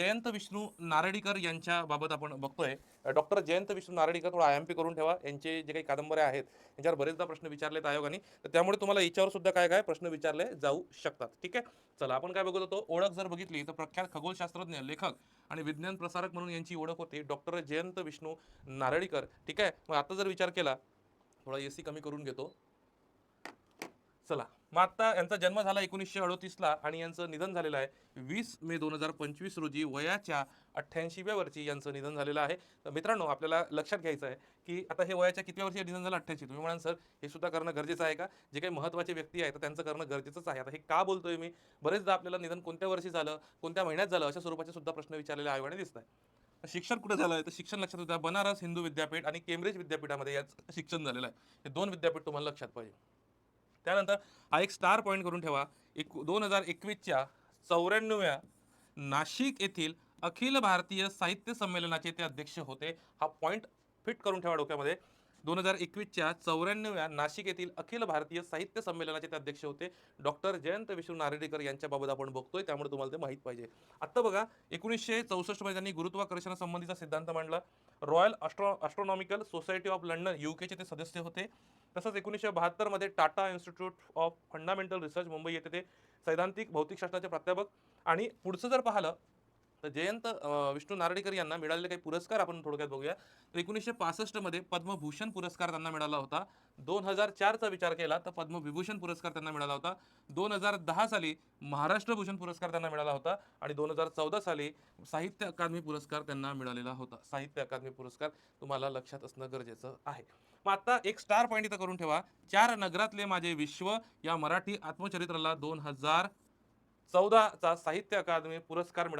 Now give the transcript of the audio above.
जयंत विष्णू नारळीकर यांच्या बाबत आपण बघतोय. डॉक्टर जयंत विष्णू नारडीकर थोडा आय एम पी करून ठेवा. यांचे जे काही कादंबऱ्या आहेत यांच्यावर बरेचदा प्रश्न विचारलेत आयोगाने. तर त्यामुळे तुम्हाला याच्यावर सुद्धा काय काय प्रश्न विचारले जाऊ शकतात. ठीक आहे? चला आपण काय बघत होतो? ओळख जर बघितली तर प्रख्यात खगोलशास्त्रज्ञ लेखक आणि विज्ञान प्रसारक म्हणून यांची ओळख होती डॉक्टर जयंत विष्णू नारळीकर ठीक आहे? मग आता जर विचार केला थोडा ए सी कमी करून घेतो. चला. मग आता यांचा जन्म झाला एकोणीसशे अडोतीसला आणि यांचं निधन झालेलं आहे. वीस मे दोन हजार पंचवीस रोजी वयाच्या अठ्ठ्याऐंशीव्या वर्षी यांचं निधन झालेलं आहे. तर मित्रांनो आपल्याला लक्षात घ्यायचं आहे की आता हे वयाच्या कितव्या वर्षी निधन झालं? अठ्ठ्याऐंशी. तुम्ही म्हणाल सर हे सुद्धा करणं गरजेचं आहे का? जे काही महत्त्वाचे व्यक्ती आहेत तर त्यांचं करणं गरजेचंच आहे. आता हे का बोलतोय मी? बरेचदा आपल्याला निधन कोणत्या वर्षी झालं कोणत्या महिन्यात झालं अशा स्वरूपाचे सुद्धा प्रश्न विचारलेले आयोगाने दिसत आहे शिक्षण कुठे झालं आहे? तर शिक्षण लक्षात होतं बनारस हिंदू विद्यापीठ आणि केम्ब्रिज विद्यापीठामध्ये याचं शिक्षण झालेलं आहे. हे दोन विद्यापीठ तुम्हाला लक्षात पाहिजे. त्यानंतर हा एक स्टार पॉईंट करून ठेवा. एक दोन हजार एकवीसच्या चौऱ्याण्णव्या नाशिक येथील अखिल भारतीय साहित्य संमेलनाचे ते अध्यक्ष होते. हा पॉईंट फिट करून ठेवा डोक्यामध्ये. दोन हजार एकवीसच्या चौऱ्याण्णव्या नाशिक येथील अखिल भारतीय साहित्य संमेलनाचे ते अध्यक्ष होते. डॉक्टर जयंत विष्णू नारळीकर यांच्याबाबत आपण बघतोय त्यामुळे तुम्हाला ते माहीत पाहिजे. आत्ता बघा एकोणीसशे चौसष्टमध्ये त्यांनी गुरुत्वाकर्षणासंबंधीचा सिद्धांत मांडला. Royal astro astronomical society of London युकेचे ते सदस्य होते. तसंच एकोणीसशे बहात्तरमध्ये Tata institute of fundamental research Mumbai येथे ते सैद्धांतिक भौतिकशास्त्राचे प्राध्यापक. आणि पुढचं जर पाहिलं तर जयंत विष्णू नारळीकर यांना मिळालेले काही पुरस्कार आपण थोडक्यात बघूया. तर एकोणीसशे पासष्टमध्ये पद्मभूषण पुरस्कार त्यांना मिळाला होता. दोन हजार चारचा विचार केला तर पद्मविभूषण पुरस्कार त्यांना मिळाला होता. दोन हजार दहा साली महाराष्ट्र भूषण पुरस्कार त्यांना मिळाला होता आणि दोन हजार चौदा साली साहित्य अकादमी पुरस्कार त्यांना मिळालेला होता. साहित्य अकादमी पुरस्कार तुम्हाला लक्षात असणं गरजेचं आहे. मग आता एक स्टार पॉईंट इथं करून ठेवा. चार नगरातले माझे विश्व या मराठी आत्मचरित्राला दोन हजार चौदाचा साहित्य अकादमी पुरस्कार मिळाला